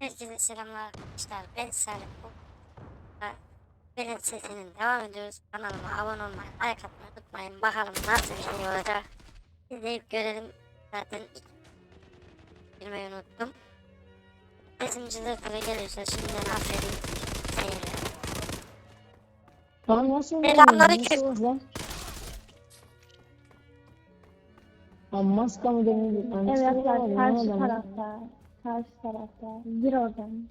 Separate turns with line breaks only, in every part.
Herkese selamlar arkadaşlar. Ben Salih. Benim sesinin devam ediyoruz. Kanalıma abone olmayı, like atmayı unutmayın. Bakalım nasıl bir şey olacak. İzleyip görelim. Zaten girmeyi unuttum. Sesim cızırtılı geliyorsa şimdiden affedin. Seyirler.
Lan nasıl
Selamünaleyküm.
Nasıl lan? Lan maska mı deniyor? Lan nasıl
Evet karşı tarafta. Karşı tarafta. Gir oradan.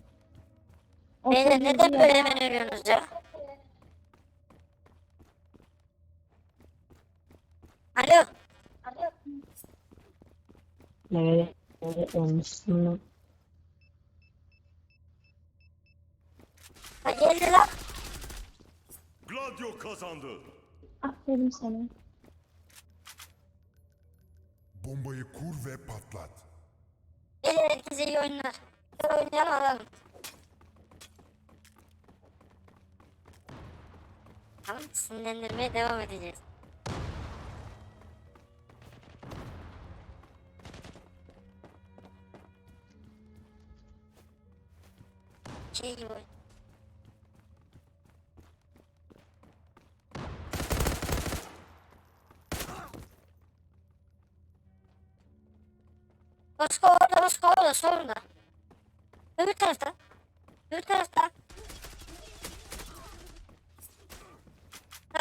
Beyler neden böyle hemen ölüyorsunuz ya? Alo.
Evet. Evet olmuşsun lan.
Ha, geldi lan.
Gladio kazandı.
Aferin sana.
Bombayı kur ve patlat.
Gelin herkese iyi oyunlar. Oynayalım alalım. Tamam sinirlendirmeye devam edeceğiz. Şey gibi oyun. Moskova orada, Moskova orada, solunda. Öbür tarafta. Öbür tarafta.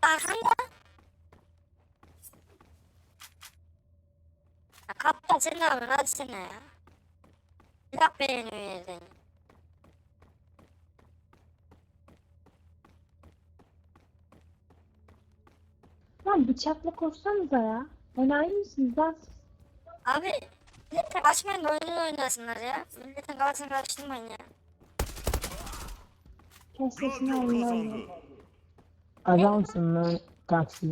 Arkanda. Ya kaptan sen ne yapıyorsun? Hadi sen ya. Silah beğeniyor yerden.
Lan bıçakla koşsanıza ya. Enayi misiniz lan siz?
Abi milletten kaçmayın da oyunu oynasınlar ya. Milletin kafasını karıştırmayın ya.
Kes sesini lan.
Adamsın lan taksi.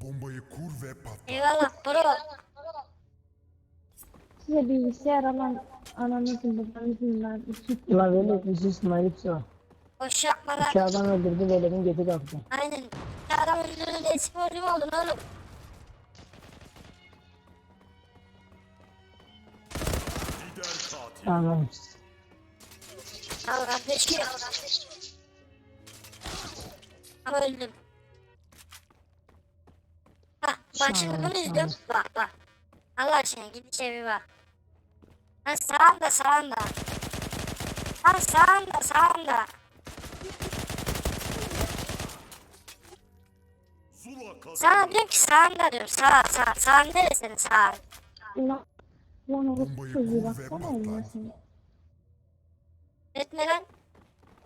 Bombayı kur ve patlat.
Eyvallah bro.
Size bilgisayar alan ananızın babanızın lan. İki
La böyle bir sus mayıp o.
Boş yapmadan.
İki adam öldürdü velerin götü kalktı.
Aynen. Bir adam öldürdüğünde sporcu mu oldun oğlum?
Lider katil.
Tamam.
Al kardeşim. Ama öldüm. Bak, bak şimdi bunu izliyorum. Bak bak. Allah aşkına git içeri bir bak. Lan sağında sağında. Lan sağında sağında. Sana diyorum ki sağında diyorum. Sağ sağ. Sağ neresinin sağ?
Lan. Orası
Bombayı
çocuğu baksana oyunlasın.
Öğretmen lan.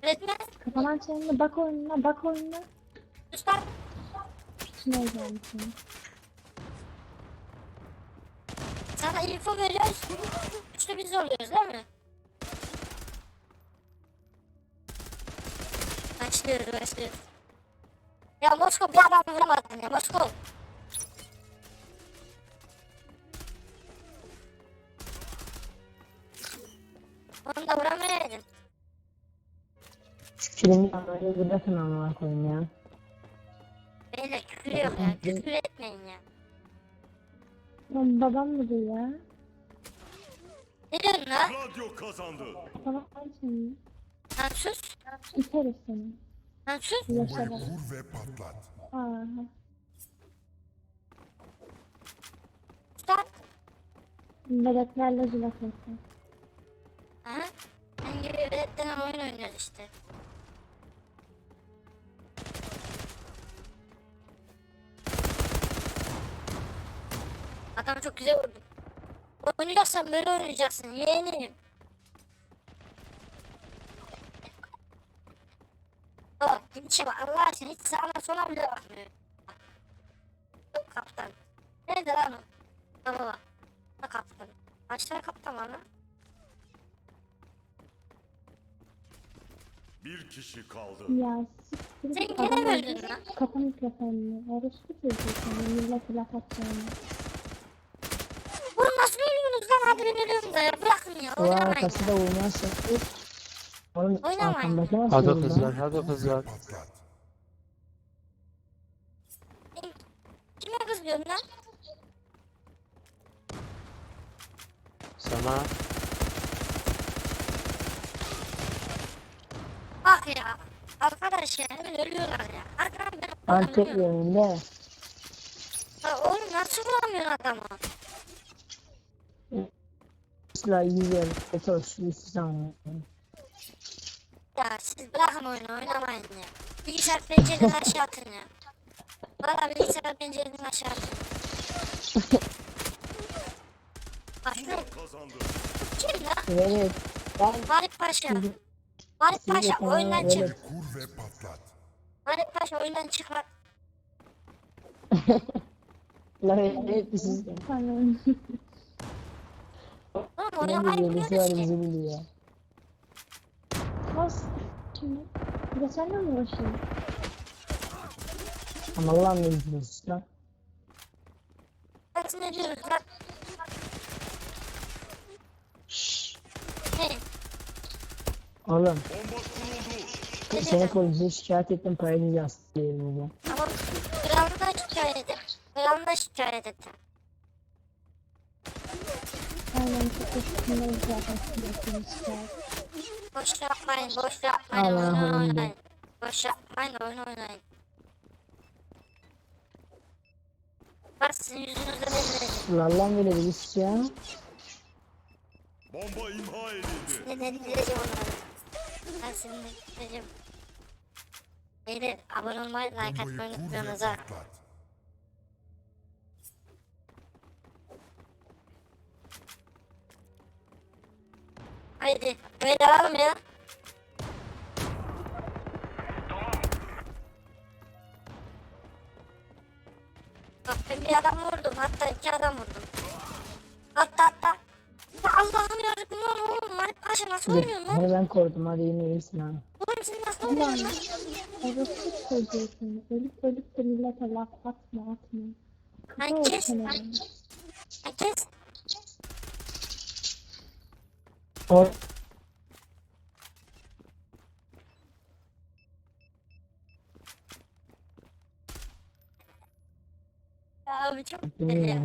Öğretmen.
Kafadan çevirme bak oyununa bak oyununa.
Lan.
Şuna gelmişsin.
Sana info veriyoruz. Üçlü biz oluyoruz değil mi? Başlıyoruz başlıyoruz. Ya Moskova bir adam vuramadın ya Moskova. Onu da vuramayaydın.
Şu kilimi böyle bırakın amına koyayım ya.
Beyler küfür yok ya. Küfür etmeyin ya.
Lan babam mı diyor ya?
Ne diyorsun lan?
Gladio kazandı.
Kafadan seni.
Lan sus.
İteriz seni.
Lan sus.
Yaşa bak.
kur ve patlat.
Aha.
Sus lan.
Meleklerle zulak etsin.
İşte. Adam çok güzel vurdu. Oynayacaksan böyle oynayacaksın yeğenim. Bak gidişe bak Allah aşkına hiç sağına sola bile bakmıyor. Kaptan. Nerede lan o? Baba. Bak kaptan. Aşağı kaptan var lan.
Bir kişi kaldı.
Ya siktir
Sen gene
adam
mi
öldü.
öldün lan?
Kafanı mikrofonunu. Orospu çocuğu seni. Millet laf atacağını.
Oğlum nasıl ölüyorsunuz lan hadi ben ölüyorum da ya bırakın ya
O
oynamayın.
arkası da. Oğlum
Oynamayın.
arkamdaki nasıl
Hadi
lan?
kızlar, hadi kızlar.
Kime kızıyorsun lan?
Sana
Bak ya. Arkadaş ya hemen ölüyorlar ya. Arkadan beni
Antep yerinde.
Ya oğlum nasıl vuramıyorsun adamı?
Sıla iyi yer. Otur şu saniye.
Ya siz bırakın oyunu oynamayın ya. Bilgisayar pencereden aşağı atın ya. Valla bilgisayar pencereden aşağı atın.
Kazandı.
kim lan?
Evet. Ben
Farik Paşa.
De
Paşa oyundan çık.
Kur ve patlat.
Farik Paşa oyundan çık bak.
La evet siz de.
Tamam.
Oğlum oynamayı
biliyor? Bizi var
bilmiyoruz ki.
bizi biliyor.
Bas. Şimdi. Bir de seninle mi uğraşayım?
Ama Allah'ım ne biliyorsun lan.
Biz ne diyoruz lan?
Oğlum
Bomba kuruldu.
seni polise şikayet ettim parayı yansıtayım burada.
Tamam. Kralına şikayet et. Kralına şikayet et.
Aynen çok teşekkürler zaten.
Boş yapmayın, boş yapmayın,
Allah'ım
oyun oynayın. Boş yapmayın, oyun oynayın. Bak sizin yüzünüzde belli.
Allah'ım böyle birisi ya.
Bomba imha edildi.
Ne ne diyeceğim onlara. Ben şimdi diyeceğim. Beyler abone olmayı, like atmayı unutmuyorsunuz ha. Haydi, böyle alalım ya. Bak ben bir adam vurdum, hatta iki adam vurdum. Hatta hatta. Allah'ım yarabbim lan oğlum, Malik Paşa nasıl
Dur,
oynuyorsun lan?
Hadi ben korudum hadi yine iyisin ha.
Oğlum sen nasıl oynuyorsun lan?
Orası çocuğusun. Ölüp ölüp de millete laf atma atma.
Ay,
Kısa ol
kes.
kenarını.
Herkes
Or
abi çok güzel ya.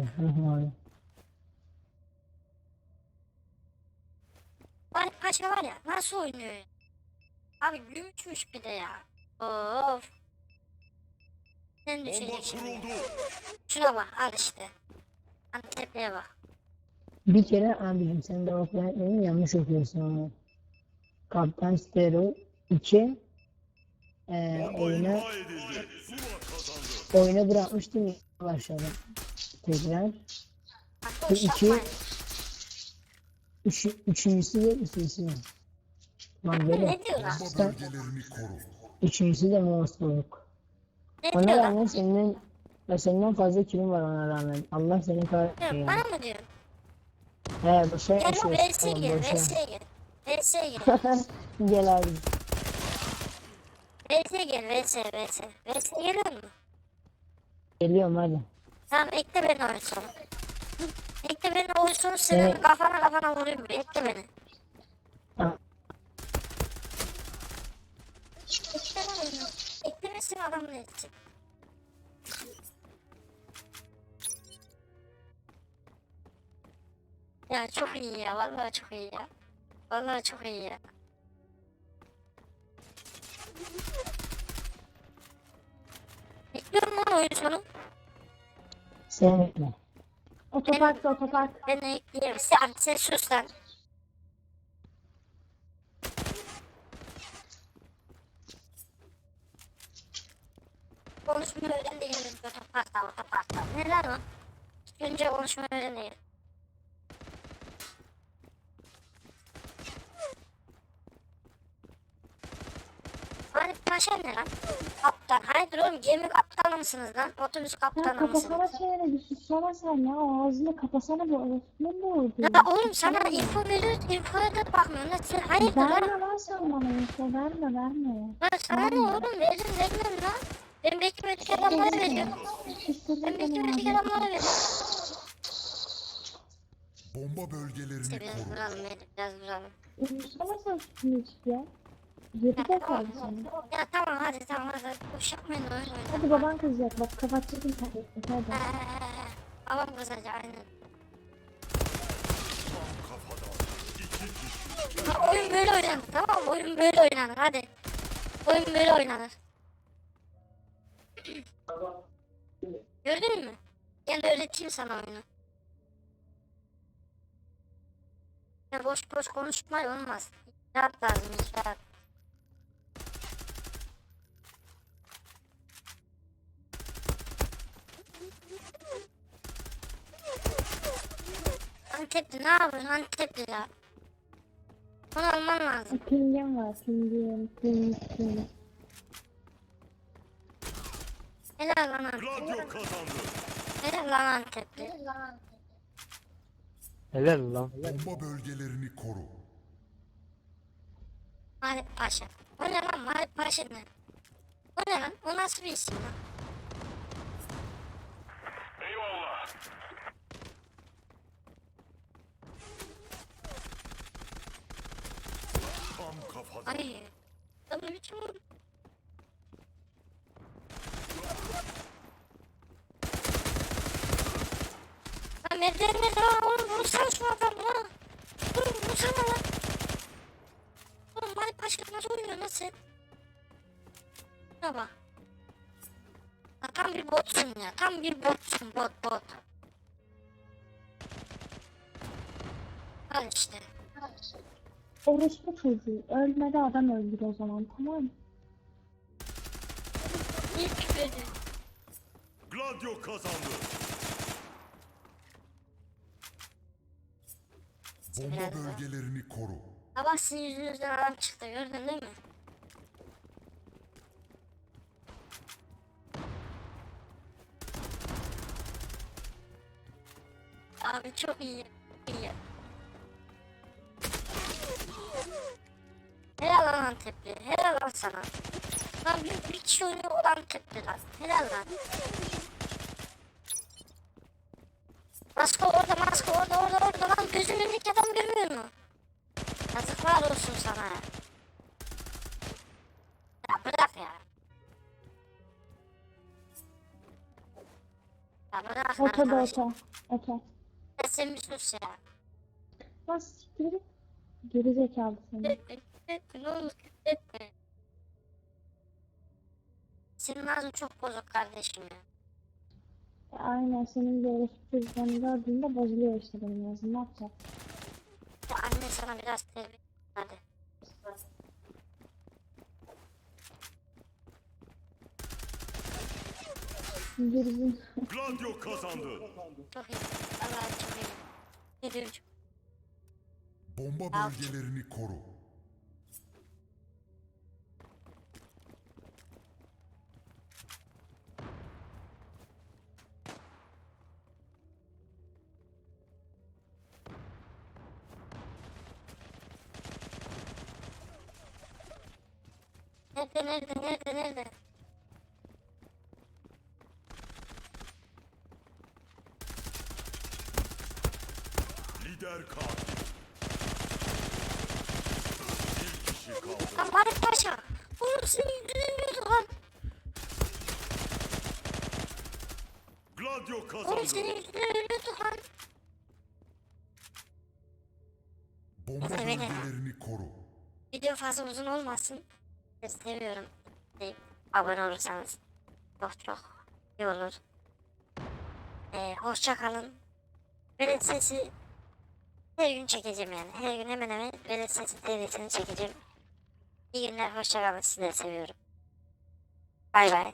Paşa var ya nasıl oynuyor? Abi gümüşmüş bir de ya. Of. Sen düşecek şimdi.
kuruldu.
Şuna bak al işte. Antep'e bak.
Bir kere abicim sen de okuyan yanlış okuyorsun onu. Kaptan Stero 2 e,
kazandı.
oyunu bırakmıştım başladım. Tekrar. Bu
boş
iki-
yapmayın.
Üç, üçüncüsü de üçüncüsü de. Lan böyle.
Ne diyor lan?
Sen, üçüncüsü de monsterluk.
Ne
Ona
diyor lan?
rağmen senin ya senden fazla kilim var ona rağmen. Allah seni kahretsin ya.
Bana mı diyor?
He boşa
Gel
yaşıyorsun.
VS'ye
Tamam
gel,
boşa.
VS'ye gel. VS'ye gel.
Gel abi.
VS'ye gel, VS, VS. VS'ye geliyor mu?
Geliyorum hadi.
Tamam ekle beni oyun sonu. Ekle beni sonu senin
Evet.
kafana kafana vurayım bir ekle beni.
Tamam.
Ekle lan oyunu. Eklemesin adam ne edecek? Ya çok iyi ya, vallahi çok iyi ya. Vallahi çok iyi ya. Ekliyorum lan oyun sonu.
Sen bekle.
Otoparkta otopark.
Ben ekleyeyim. Sen, sen sus lan. Konuşmayı öğren de gelin otoparkta otoparkta. Neler o? Önce konuşmayı öğren de gelin. Hani paşa ne lan? Kaptan. Hayır oğlum gemi kaptanı mısınız lan? Otobüs
Ya
kaptanı mısınız?
kapasana çeneni bir sussana sen ya. Ağzını kapasana bu orospu ne oldu?
Ya oğlum sana info veriyoruz, infoya da bakmıyorsun. Sen hayırdır lan?
Verme lan sen bana info verme verme.
Lan sana ne oğlum? Verin vermem lan. Ben beklemedik adamlara veriyorum. Ben beklemedik adamlara veriyorum.
Bomba bölgelerini
İşte biraz
koru.
duralım, Melih, biraz duralım.
Sussana sen şunu hiç ya. Geri de kaldı senin.
Ya tamam hadi tamam hadi. Boş yapmayın oyun oyun.
Hadi baban kızacak bak kapatacak interneti hadi.
Eee, Babam kızacak aynen. Ha, oyun böyle oynanır tamam mı? Oyun böyle oynanır hadi. Oyun böyle oynanır. Gördün mü? Gel öğreteyim sana oyunu. Ya boş boş konuşma olmaz. İcraat lazım icraat. Antepli ne yapıyorsun Antepli ya? Bunu alman lazım.
Pingim var. Pingim. Ping. Ping.
Helal lan Antepli.
Kazandı.
Helal lan Antepli.
Helal lan.
Bomba bölgelerini koru.
Mahip Paşa. O ne lan Mahip Paşa ne? O ne lan? O nasıl bir isim lan?
Tam
Ay. Lan ne biçim oldu? Lan merdiven nerede lan? Oğlum vursana şu adamı lan. Oğlum vursana lan. Oğlum Mahip Paşa nasıl oynuyor? Şuna bak. Ya tam bir botsun ya. Tam bir botsun bot bot. Al işte.
Orospu çocuğu. Ölmedi adam öldür o zaman tamam mı?
İlk beni.
Gladio kazandı. Bomba bölgelerini koru.
Sabah sizin yüzünüzden adam çıktı gördün değil mi? Abi çok iyi. Helal lan Antepli. Helal lan sana. Lan bir, bir kişi oynuyor o da Antepli lan. Helal lan. Masko orada, masko orada, orada, orada lan. Gözünün önündeki adam görmüyor mu? Yazıklar olsun sana. Ya bırak ya. Ya bırak
Oto da
arkadaş.
Oto.
Ya Sen bir sus ya.
Git. Geri zekalı seni.
Etme, etme, ne olur. Senin ağzın çok bozuk kardeşim ya.
Aynen senin de orospu çocuklarını gördüğünde bozuluyor işte benim yazım. Ne yapacak?
Ya anne sana biraz terbiye hadi.
Gerizin.
Gladio kazandı.
Çok iyi. Allah çok iyi. Ne?
Bomba bölgelerini koru.
Nerede nerede nerede nerede?
Lider katil. Bir kişi kaldı.
Lan Marif Paşa. Oğlum seni dinlemiyordu lan.
Gladio
Oğlum
kazandı.
seni dinlemiyordu lan.
Bomba bölgelerini koru.
Video fazla uzun olmasın. Sizi seviyorum. Deyip abone olursanız çok çok iyi olur. Ee, hoşça kalın. Sesi her gün çekeceğim yani. Her gün hemen hemen velet sesi devletini çekeceğim. İyi günler, hoşça kalın. Sizleri seviyorum. Bay bay.